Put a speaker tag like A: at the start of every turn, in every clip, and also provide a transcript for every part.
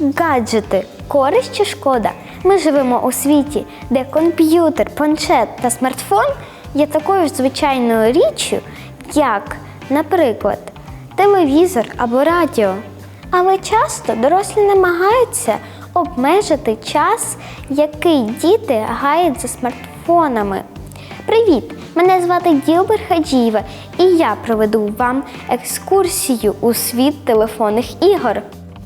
A: Гаджети користь чи шкода? Ми живемо у світі, де комп'ютер, планшет та смартфон є такою ж звичайною річчю, як, наприклад, телевізор або радіо. Але часто дорослі намагаються обмежити час, який діти гають за смартфонами. Привіт! Мене звати Ділбер Хаджієва, і я проведу вам екскурсію у світ телефонних ігор.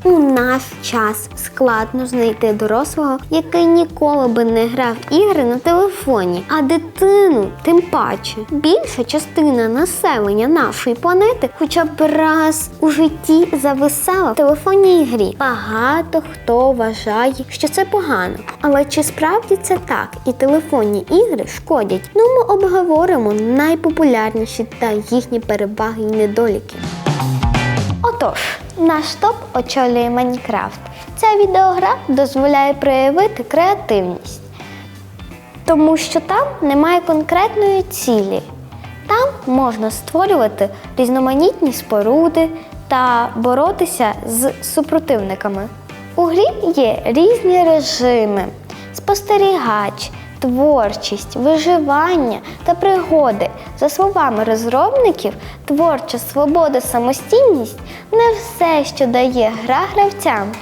A: У наш час складно знайти дорослого, який ніколи би не грав ігри на телефоні, а дитину тим паче. Більша частина населення нашої планети хоча б раз у житті зависала в телефонній грі. Багато хто вважає, що це погано. Але чи справді це так? І телефонні ігри шкодять? Ну, ми обговоримо найпопулярніші та їхні переваги і недоліки. Отож, наш топ очолює Майнкрафт. Ця відеогра дозволяє проявити креативність, тому що там немає конкретної цілі. Там можна створювати різноманітні споруди та боротися з супротивниками. У грі є різні режими: спостерігач, творчість, виживання та пригоди. За словами розробників, творча свобода, самостійність не все, що дає гра гравцям.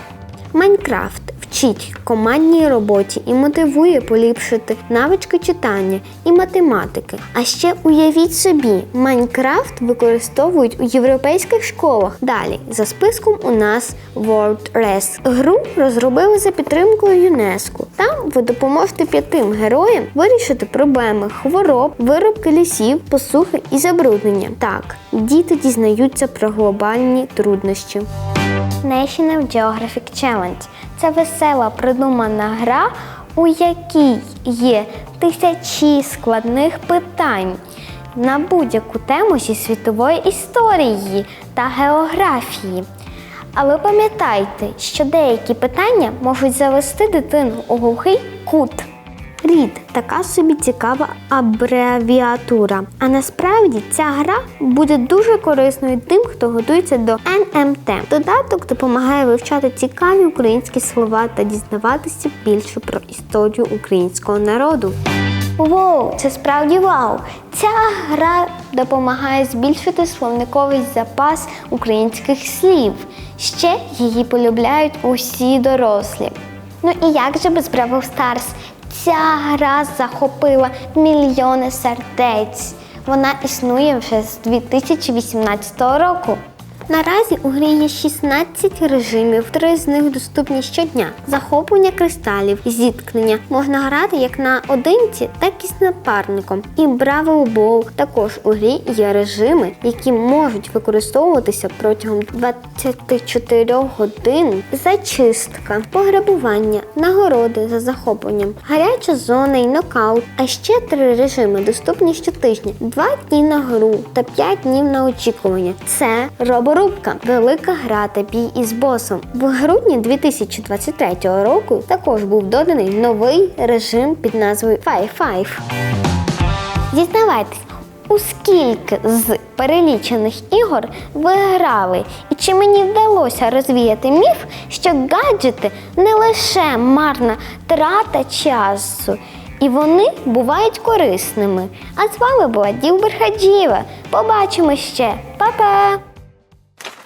A: Майнкрафт вчить командній роботі і мотивує поліпшити навички читання і математики. А ще уявіть собі, Майнкрафт використовують у європейських школах. Далі за списком у нас WordRes. Гру розробили за підтримкою ЮНЕСКО. Там ви допоможете п'ятим героям вирішити проблеми хвороб, виробки лісів, посухи і забруднення. Так, діти дізнаються про глобальні труднощі. National Geographic Challenge це весела придумана гра, у якій є тисячі складних питань на будь-яку тему зі світової історії та географії. Але пам'ятайте, що деякі питання можуть завести дитину у глухий кут. Рід така собі цікава абревіатура. А насправді ця гра буде дуже корисною тим, хто готується до НМТ. Додаток допомагає вивчати цікаві українські слова та дізнаватися більше про історію українського народу. Воу, це справді вау! Ця гра допомагає збільшити словниковий запас українських слів. Ще її полюбляють усі дорослі. Ну і як же без Бравл Старс? Ця гра захопила мільйони сердець. Вона існує вже з 2018 року. Наразі у грі є 16 режимів, три з них доступні щодня. Захоплення кристалів, зіткнення можна грати як на одинці, так і з напарником. І Бравл Бол також у грі є режими, які можуть використовуватися протягом 24 годин. Зачистка, пограбування, нагороди за захопленням, гаряча зона і нокаут. А ще три режими доступні щотижня: два дні на гру та 5 днів на очікування. Це роборубка, велика гра та бій із босом. В грудні 2023 року також був доданий новий режим під назвою Five-Five. Дізнавайтесь, у скільки з перелічених ігор ви грали, і чи мені вдалося розвіяти міф, що гаджети не лише марна трата часу, і вони бувають корисними. А з вами була Ділбер Хаджієва. Побачимо ще. Па-па!